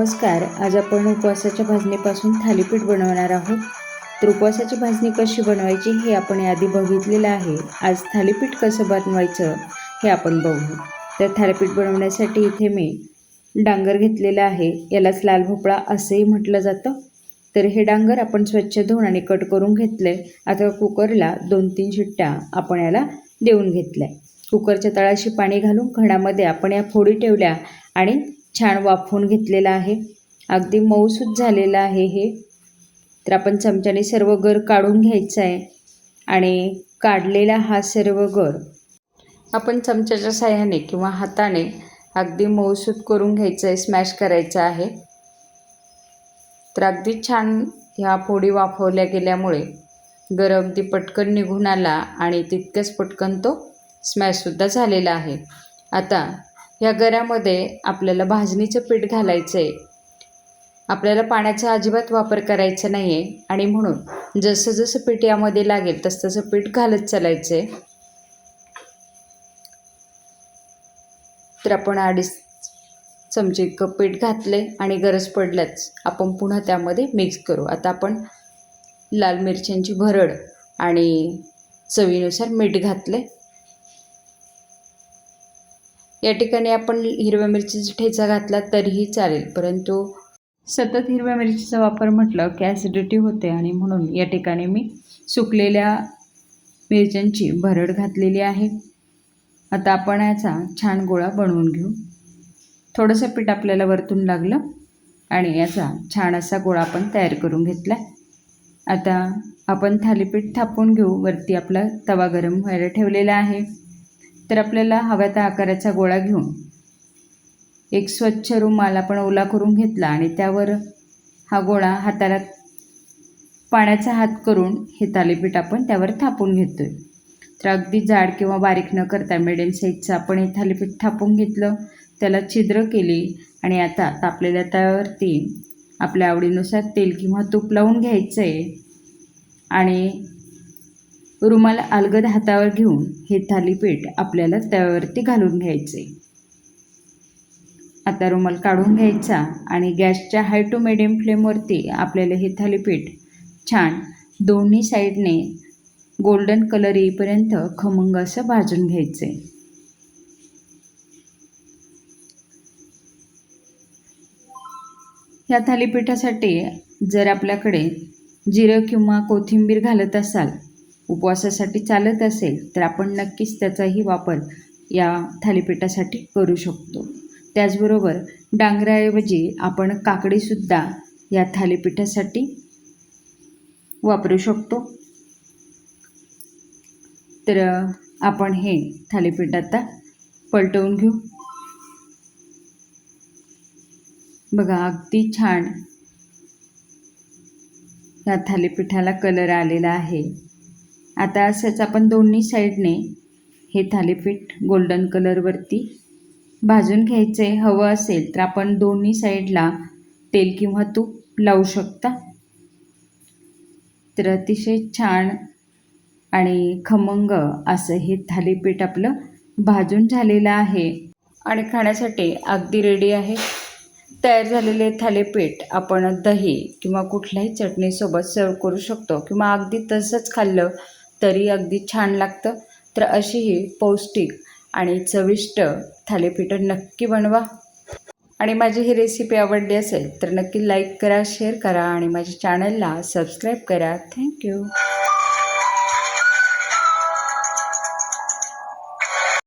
नमस्कार आज आपण उपवासाच्या भाजणीपासून थालीपीठ बनवणार आहोत. तर उपवासाची भाजणी कशी बनवायची हे आपण यादी बघितलेलं आहे. आज थालीपीठ कसं बनवायचं हे आपण बघू. तर थालीपीठ बनवण्यासाठी इथे मी डांगर घेतलेलं आहे. यालाच लाल भोपळा असंही म्हटलं जातं. तर हे डांगर आपण स्वच्छ धुवून आणि कट करून घेतले आता कुकरला दोन तीन शिट्ट्या आपण याला देऊन घेतल्या. कुकरच्या तळाशी पाणी घालून घणामध्ये आपण या फोडी ठेवल्या आणि छान वाफवून घेतलेला आहे. अगदी मऊसूत झालेलं आहे हे. तर आपण चमच्याने सर्व गर काढून घ्यायचं आहे आणि काढलेला हा सर्व गर आपण चमच्याच्या साह्याने किंवा हाताने अगदी मऊसूत करून घ्यायचं आहे स्मॅश करायचं आहे. तर अगदी छान ह्या फोडी वाफवल्या गेल्यामुळे गर अगदी पटकन निघून आला आणि तितकंच पटकन तो स्मॅशसुद्धा झालेला आहे. आता ह्या गऱ्यामध्ये आपल्याला भाजणीचं पीठ घालायचं आहे आपल्याला पाण्याचा अजिबात वापर करायचा नाही आहे आणि म्हणून जसं जसं पीठ यामध्ये लागेल तसं तसं पीठ घालत चालायचं आहे तर आपण अडीच चमचे कप पीठ घातले आणि गरज पडल्याच आपण पुन्हा त्यामध्ये मिक्स करू. आता आपण लाल मिरच्यांची भरड आणि चवीनुसार मीठ घातले या ठिकाणी आपण हिरव्या मिरचीचा ठेचा घातला तरीही चालेल परंतु सतत हिरव्या मिरचीचा वापर म्हटलं की ॲसिडिटी होते आणि म्हणून या ठिकाणी मी सुकलेल्या मिरच्यांची भरड घातलेली आहे. आता आपण याचा छान गोळा बनवून घेऊ. थोडंसं पीठ आपल्याला वरतून लागलं आणि याचा छान असा गोळा आपण तयार करून घेतला. आता आपण थालीपीठ थापून घेऊ. वरती आपला तवा गरम व्हायला ठेवलेला आहे. तर आपल्याला हव्या त्या आकाराचा गोळा घेऊन. एक स्वच्छ रुमाल आपण ओला करून घेतला आणि त्यावर हा गोळा हाताला पाण्याचा हात करून हे थालीपीठ आपण त्यावर थापून घेतो आहे तर अगदी जाड किंवा बारीक न करता मिडियम साईजचं आपण हे थालीपीठ थापून घेतलं. त्याला छिद्र केली आणि आता तापलेल्या त्यावरती आपल्या आवडीनुसार तेल किंवा तूप लावून घ्यायचं आहे आणि रुमाल अलगद हातावर घेऊन हे थालीपीठ आपल्याला तव्यावरती घालून घ्यायचे. आता रुमाल काढून घ्यायचा आणि गॅसच्या हाय टू मिडियम फ्लेमवरती आपल्याला हे थालीपीठ छान दोन्ही साईडने गोल्डन कलर येईपर्यंत खमंग असं भाजून घ्यायचे. ह्या थालीपीठासाठी जर आपल्याकडे जिरं किंवा कोथिंबीर घालत असाल उपवासासाठी चालत असेल तर आपण नक्कीच त्याचाही वापर या थालीपीठासाठी करू शकतो. त्याचबरोबर डांगराऐवजी आपण काकडीसुद्धा या थालीपीठासाठी वापरू शकतो. तर आपण हे थालीपीठ आता पलटवून घेऊ. बघा अगदी छान या थालीपीठाला कलर आलेला आहे. आता असंच आपण दोन्ही साईडने हे थालीपीठ गोल्डन कलरवरती भाजून घ्यायचे. हवं असेल तर आपण दोन्ही साईडला तेल किंवा तूप लावू शकता. तर अतिशय छान आणि खमंग असं हे थालीपीठ आपलं भाजून झालेलं आहे. आणि खाण्यासाठी अगदी रेडी आहे. तयार झालेले थालीपीठ आपण दही किंवा कुठल्याही चटणीसोबत सर्व करू शकतो किंवा अगदी तसंच खाल्लं तरी अगदी छान लागतं. तर अशी ही पौष्टिक आणि चविष्ट थालीपीठं नक्की बनवा. आणि माझी ही रेसिपी आवडली असेल तर नक्की लाईक करा शेअर करा आणि माझ्या चॅनलला सबस्क्राईब करा. थँक्यू